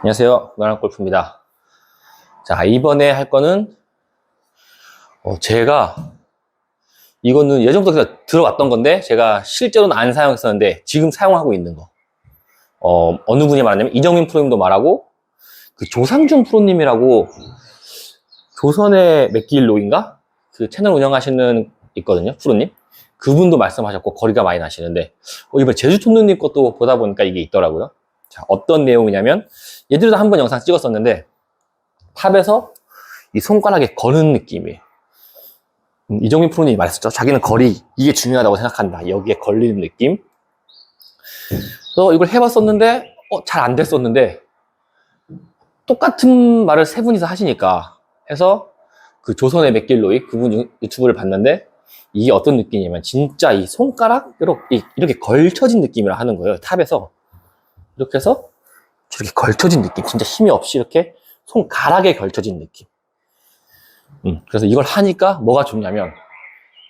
안녕하세요. 노란 골프입니다. 자, 이번에 할 거는, 어, 제가, 이거는 예전부터 들어왔던 건데, 제가 실제로는 안 사용했었는데, 지금 사용하고 있는 거. 어, 어느 분이 말하냐면, 이정민 프로님도 말하고, 그 조상준 프로님이라고, 조선의 맥길로인가? 그 채널 운영하시는, 있거든요, 프로님. 그분도 말씀하셨고, 거리가 많이 나시는데, 어, 이번 제주톤누님 것도 보다 보니까 이게 있더라고요. 자, 어떤 내용이냐면, 예전에도 한 번 영상 찍었었는데, 탑에서 이 손가락에 거는 느낌이에요. 음, 이정민 프로님이 말했었죠. 자기는 거리, 이게 중요하다고 생각한다. 여기에 걸리는 느낌. 그래서 이걸 해봤었는데, 어, 잘 안 됐었는데, 똑같은 말을 세 분이서 하시니까 해서 그 조선의 맥길로이 그분 유- 유튜브를 봤는데, 이게 어떤 느낌이냐면, 진짜 이 손가락, 이렇게, 이렇게 걸쳐진 느낌이라 하는 거예요. 탑에서. 이렇게 해서 저렇게 걸쳐진 느낌. 진짜 힘이 없이 이렇게 손가락에 걸쳐진 느낌. 음, 그래서 이걸 하니까 뭐가 좋냐면,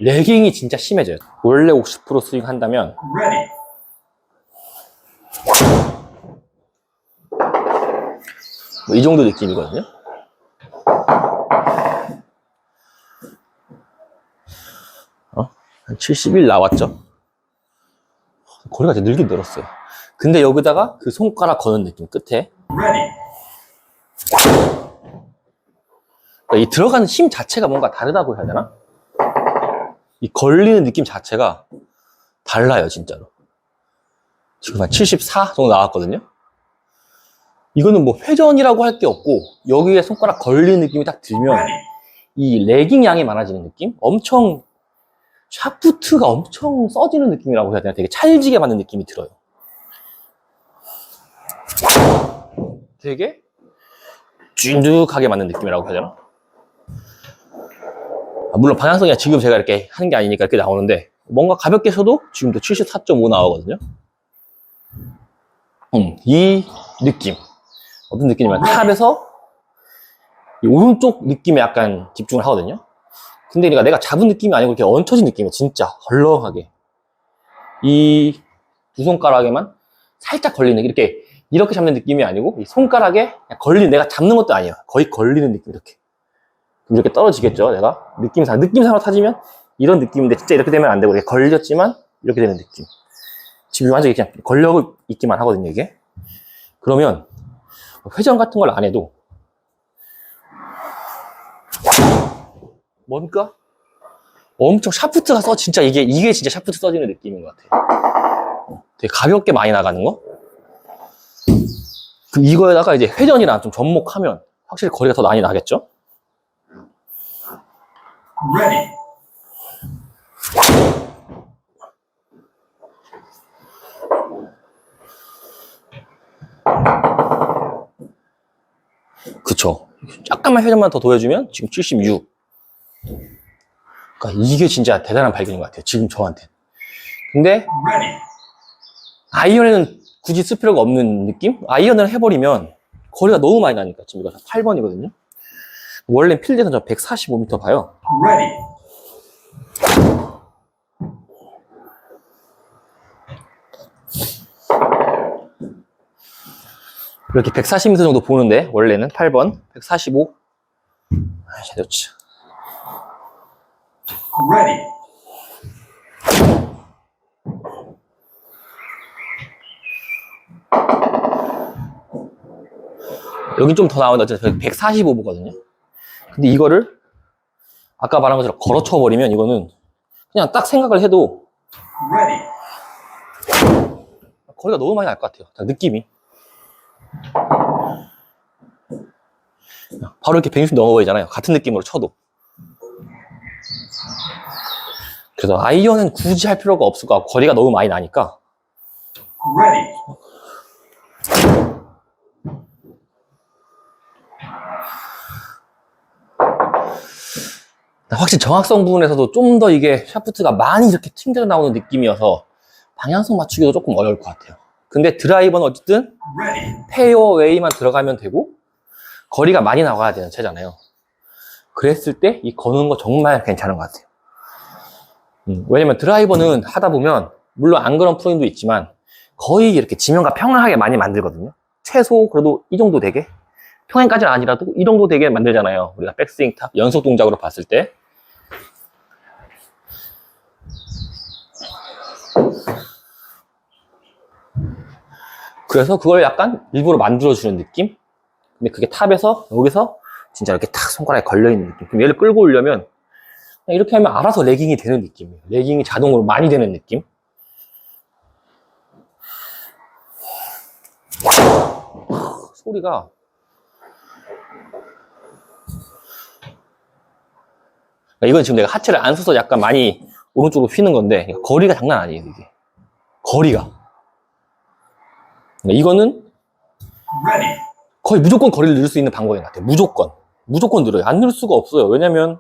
레깅이 진짜 심해져요. 원래 50% 스윙 한다면, Ready. 뭐 이 정도 느낌이거든요. 어? 한 71 나왔죠? 거리가 이제 늘긴 늘었어요. 근데 여기다가 그 손가락 거는 느낌 끝에. 그러니까 이 들어가는 힘 자체가 뭔가 다르다고 해야 되나? 이 걸리는 느낌 자체가 달라요, 진짜로. 지금 한 74 정도 나왔거든요? 이거는 뭐 회전이라고 할 게 없고, 여기에 손가락 걸리는 느낌이 딱 들면. 이 레깅 양이 많아지는 느낌? 엄청, 샤프트가 엄청 써지는 느낌이라고 해야 되나? 되게 찰지게 맞는 느낌이 들어요. 되게 찐득하게 맞는 느낌이라고 되나? 아, 물론 방향성이 지금 제가 이렇게 하는 게 아니니까 이렇게 나오는데 뭔가 가볍게 쳐도 지금도 74.5 나오거든요. 음, 이 느낌 어떤 느낌이냐면 탑에서 이 오른쪽 느낌에 약간 집중을 하거든요. 근데 그러니까 내가 잡은 느낌이 아니고 이렇게 얹혀진 느낌이에요. 진짜 헐렁하게 이 두 손가락에만 살짝 걸리는 이렇게 이렇게 잡는 느낌이 아니고 이 손가락에 걸리는 내가 잡는 것도 아니에요. 거의 걸리는 느낌 이렇게. 그럼 이렇게 떨어지겠죠, 내가? 느낌상, 느낌상으로 타지면 이런 느낌인데 진짜 이렇게 되면 안 되고 이렇게 걸렸지만 이렇게 되는 느낌. 지금 완전히 그냥 걸려 있기만 하거든요, 이게. 그러면 회전 같은 걸 안 해도 뭔가 엄청 샤프트가 써 진짜 이게 이게 진짜 샤프트 써지는 느낌인 것 같아요. 어, 되게 가볍게 많이 나가는 거. 그럼 이거에다가 이제 회전이랑 좀 접목하면 확실히 거리가 더 많이 나겠죠? Ready. 그쵸. 약간만 회전만 더 더해주면 지금 76. 그러니까 이게 진짜 대단한 발견인 것 같아요. 지금 저한테. 근데. 아이언에는 굳이 쓸 필요가 없는 느낌? 아이언을 해버리면 거리가 너무 많이 나니까 지금 이거 8번이거든요. 원래 필드에서 저 145m 봐요. Ready. 이렇게 140m 정도 보는데 원래는 8번, 145. 아, 샤도치. Ready. 여긴 좀더 나오는데 어쨌든 145보거든요. 근데 이거를 아까 말한 것처럼 걸어쳐 버리면 이거는 그냥 딱 생각을 해도. 거리가 너무 많이 날 것 같아요. 딱 느낌이. 바로 이렇게 160 넘어버리잖아요. 같은 느낌으로 쳐도. 그래서 아이언은 굳이 할 필요가 없을 것 같고 거리가 너무 많이 나니까 확실히 정확성 부분에서도 좀 더 이게 샤프트가 많이 이렇게 튕겨 나오는 느낌이어서 방향성 맞추기도 조금 어려울 것 같아요. 근데 드라이버는 어쨌든. 페어웨이만 들어가면 되고 거리가 많이 나가야 되는 채잖아요. 그랬을 때 이 거는 거 정말 괜찮은 것 같아요. 음, 왜냐면 드라이버는 하다 보면 물론 안 그런 프로님도 있지만 거의 이렇게 지면과 평행하게 많이 만들거든요. 최소 그래도 이 정도 되게 평행까지는 아니라도 이 정도 되게 만들잖아요. 우리가 백스윙 탑 연속 동작으로 봤을 때. 그래서 그걸 약간 일부러 만들어주는 느낌? 근데 그게 탑에서 여기서 진짜 이렇게 탁 손가락에 걸려있는 느낌. 그럼 얘를 끌고 오려면 이렇게 하면 알아서 레깅이 되는 느낌이에요. 레깅이 자동으로 많이 되는 느낌. 소리가 그러니까 이건 지금 내가 하체를 안 써서 약간 많이 오른쪽으로 휘는 건데 거리가 장난 아니에요 이게. 거리가. 그러니까 이거는 거의 무조건 거리를 늘릴 수 있는 방법인 것 같아요 무조건. 무조건 늘어요. 안 늘릴 수가 없어요. 왜냐면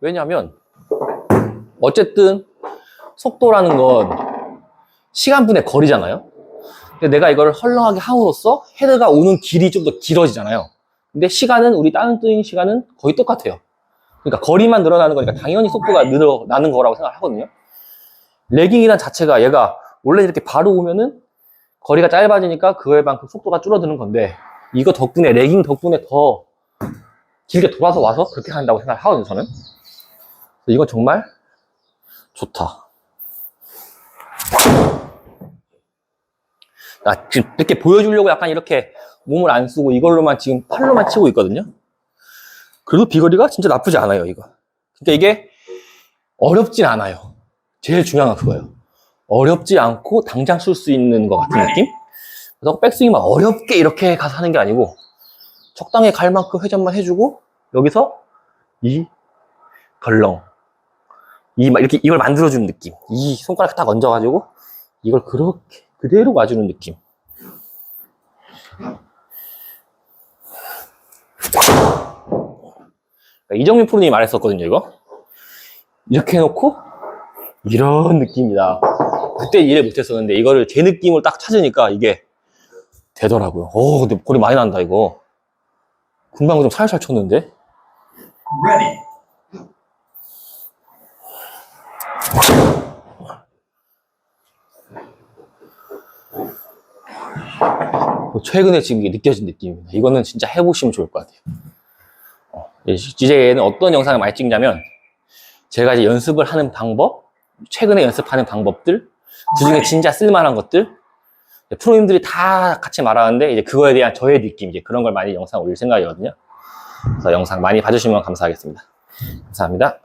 왜냐면 어쨌든 속도라는 건 시간분의 거리잖아요. 근데 내가 이걸 헐렁하게 함으로써 헤드가 오는 길이 좀 더 길어지잖아요 근데 시간은 우리 다운 뜨인 시간은 거의 똑같아요. 그러니까 거리만 늘어나는 거니까 당연히 속도가 늘어나는 거라고 생각하거든요. 레깅이란 자체가 얘가 원래 이렇게 바로 오면은 거리가 짧아지니까 그에 만큼 속도가 줄어드는 건데 이거 덕분에 레깅 덕분에 더 길게 돌아서 와서 그렇게 한다고 생각하거든요 저는. 이건 정말 좋다. 아, 지금 이렇게 보여주려고 약간 이렇게 몸을 안 쓰고 이걸로만 지금 팔로만 치고 있거든요. 그래도 비거리가 진짜 나쁘지 않아요 이거. 그러니까 이게 어렵진 않아요. 제일 중요한 건 그거예요. 어렵지 않고 당장 쓸 수 있는 것 같은 느낌? 그래서 백스윙 막 어렵게 이렇게 가서 하는 게 아니고 적당히 갈 만큼 회전만 해주고 여기서 이 덜렁 이막 이렇게 이걸 만들어주는 느낌. 이 손가락 딱 얹어가지고 이걸 그렇게 그대로 와주는 느낌 이정민 프로님이 말했었거든요 이거. 이렇게 해놓고 이런 느낌이다. 그때 이해 못했었는데 이거를 제 느낌을 딱 찾으니까 이게 되더라고요. 오 근데 거리 많이 난다 이거. 금방 좀 살살 쳤는데? Ready, 뭐 최근에 지금 이게 느껴진 느낌입니다. 이거는 진짜 해보시면 좋을 것 같아요. 어, 이제 얘는 어떤 영상을 많이 찍냐면 제가 이제 연습을 하는 방법, 최근에 연습하는 방법들, 그 중에 진짜 쓸만한 것들, 프로님들이 다 같이 말하는데 이제 그거에 대한 저의 느낌, 이제 그런 걸 많이 영상 올릴 생각이거든요. 그래서 영상 많이 봐주시면 감사하겠습니다. 감사합니다.